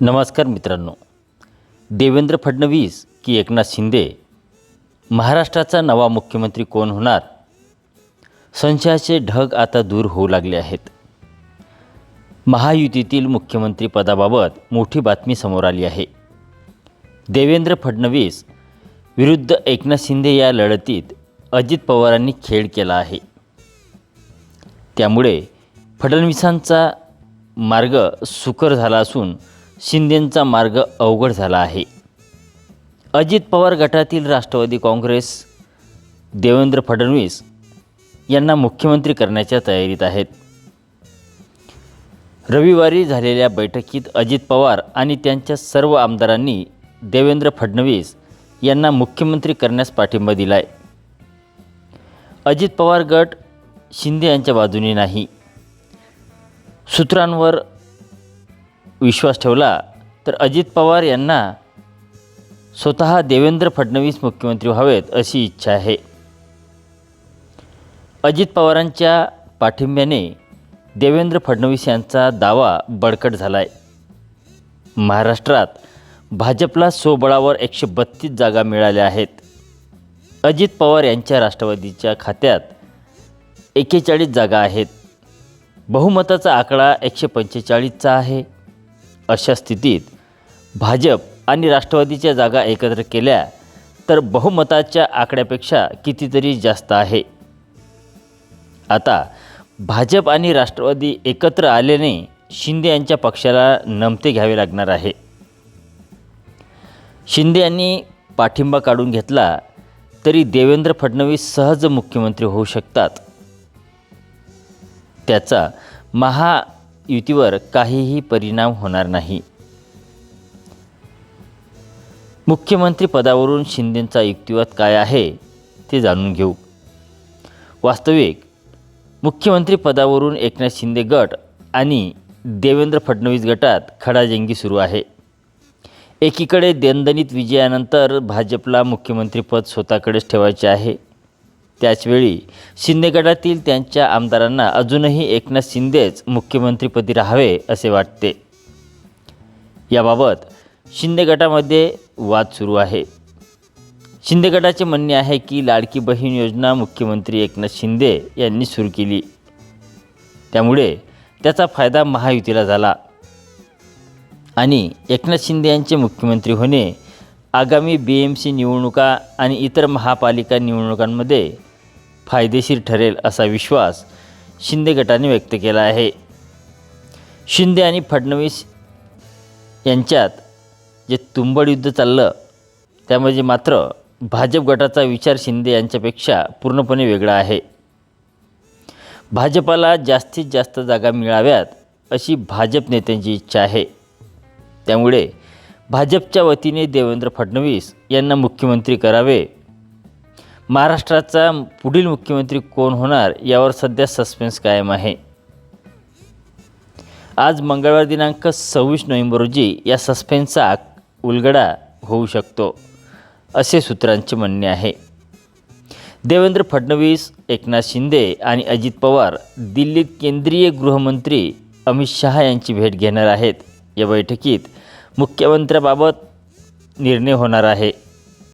नमस्कार मित्रांनो. देवेंद्र फडणवीस की एकनाथ शिंदे महाराष्ट्राचा नवा मुख्यमंत्री कोण होणार? संशयाचे ढग आता दूर होऊ लागले आहेत. महायुतीतील मुख्यमंत्रीपदाबाबत मोठी बातमी समोर आली आहे. देवेंद्र फडणवीस विरुद्ध एकनाथ शिंदे या लढतीत अजित पवारांनी खेळ केला आहे. त्यामुळे फडणवीसांचा मार्ग सुकर झाला असून शिंदेंचा मार्ग अवघड झाला आहे. अजित पवार गटातील राष्ट्रवादी काँग्रेस देवेंद्र फडणवीस यांना मुख्यमंत्री करण्याच्या तयारीत आहेत. रविवारी झालेल्या बैठकीत अजित पवार आणि त्यांच्या सर्व आमदारांनी देवेंद्र फडणवीस यांना मुख्यमंत्री करण्यास पाठिंबा दिला आहे अजित पवार गट शिंदे यांच्या बाजूने नाही. सूत्रांवर विश्वास ठेवला तर अजित पवार यांना स्वतः देवेंद्र फडणवीस मुख्यमंत्री व्हावेत अशी इच्छा आहे. अजित पवारांच्या पाठिंब्याने देवेंद्र फडणवीस यांचा दावा बळकट झाला आहे महाराष्ट्रात भाजपला सोबळावर एकशे बत्तीस जागा मिळाल्या आहेत. अजित पवार यांच्या राष्ट्रवादीच्या खात्यात एक्केचाळीस जागा आहेत. बहुमताचा आकडा एकशे पंचेचाळीसचा आहे. अशा स्थितीत भाजप आणि राष्ट्रवादीच्या जागा एकत्र केल्या तर बहुमताच्या आकड्यापेक्षा कितीतरी जास्त आहे. आता भाजप आणि राष्ट्रवादी एकत्र आल्याने शिंदे यांच्या पक्षाला नमते घ्यावे लागणार आहे. शिंदे यांनी पाठिंबा काढून घेतला तरी देवेंद्र फडणवीस सहज मुख्यमंत्री होऊ शकतात. त्याचा महा युतीवर काहीही परिणाम होणार नाही. मुख्यमंत्री पदावरून शिंदेंचा युक्तिवाद काय आहे ते जाणून घेऊ. वास्तविक मुख्यमंत्री पदावरून एकनाथ शिंदे गट आणि देवेंद्र फडणवीस गटात खडाजंगी सुरू आहे. एकीकडे दणदणीत विजयानंतर भाजपला मुख्यमंत्रीपद स्वतःकडेच ठेवायचे आहे. त्याचवेळी शिंदे गटातील त्यांच्या आमदारांना अजूनही एकनाथ शिंदेच मुख्यमंत्रीपदी राहावे असे वाटते. याबाबत शिंदे गटामध्ये वाद सुरू आहे. शिंदे गटाचे म्हणणे आहे की लाडकी बहीण योजना मुख्यमंत्री एकनाथ शिंदे यांनी सुरू केली. त्यामुळे त्याचा फायदा महायुतीला झाला. आणि एकनाथ शिंदे यांचे मुख्यमंत्री होणे आगामी बी एम सी निवडणुका आणि इतर महापालिका निवडणुकांमध्ये फायदेशीर ठरेल असा विश्वास शिंदे गटाने व्यक्त केला आहे. शिंदे आणि फडणवीस यांच्यात जे तुंबड युद्ध चाललं त्यामध्ये मात्र भाजप गटाचा विचार शिंदे यांच्यापेक्षा पूर्णपणे वेगळा आहे. भाजपाला जास्तीत जास्त जागा मिळाव्यात अशी भाजप नेत्यांची इच्छा आहे. त्यामुळे भाजपच्या वतीने देवेंद्र फडणवीस यांना मुख्यमंत्री करावे महाराष्ट्राचा पुढील मुख्यमंत्री कोण होणार यावर सध्या सस्पेन्स कायम आहे. आज मंगळवार दिनांक सव्वीस नोव्हेंबर रोजी या सस्पेन्सचा उलगडा होऊ शकतो असे सूत्रांचे म्हणणे आहे. देवेंद्र फडणवीस एकनाथ शिंदे आणि अजित पवार दिल्लीत केंद्रीय गृहमंत्री अमित शहा यांची भेट घेणार आहेत. या बैठकीत मुख्यमंत्र्याबाबत निर्णय होणार आहे.